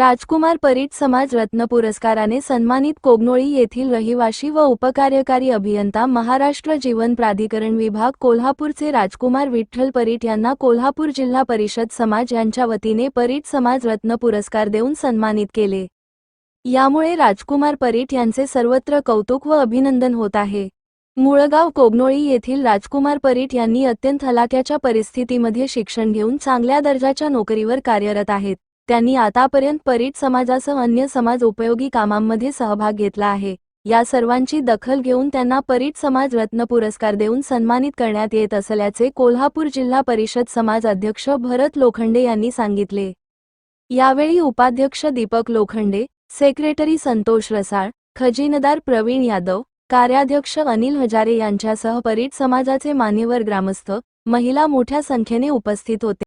राजकुमार परीट समाज रत्न पुरस्काराने सन्मानित कोगनोळी येथील रहिवाशी व उपकार्यकारी अभियंता महाराष्ट्र जीवन प्राधिकरण विभाग कोल्हापूरचे राजकुमार विठ्ठल परीट यांना कोल्हापूर जिल्हा परिषद समाज यांच्या वतीने परीट समाज रत्न पुरस्कार देऊन सन्मानित केले. यामुळे राजकुमार परीट यांचे सर्वत्र कौतुक व अभिनंदन होत आहे. मुळगाव कोगनोळी येथील राजकुमार परीट यांनी अत्यंत हलाख्याच्या परिस्थितीमध्ये शिक्षण घेऊन चांगल्या दर्जाच्या नोकरीवर कार्यरत आहेत. त्यांनी आतापर्यंत परीट समाजासह अन्य समाज उपयोगी कामांमध्ये सहभाग घेतला आहे. या सर्वांची दखल घेऊन त्यांना परीट समाज रत्न पुरस्कार देऊन सन्मानित करण्यात येत असल्याचे कोल्हापूर जिल्हा परिषद समाज अध्यक्ष भरत लोखंडे यांनी सांगितले. यावेळी उपाध्यक्ष दीपक लोखंडे सेक्रेटरी संतोष रसाळ खजिनदार प्रवीण यादव कार्याध्यक्ष अनिल हजारे यांच्यासह परीट समाजाचे मान्यवर ग्रामस्थ महिला मोठ्या संख्येने उपस्थित होते.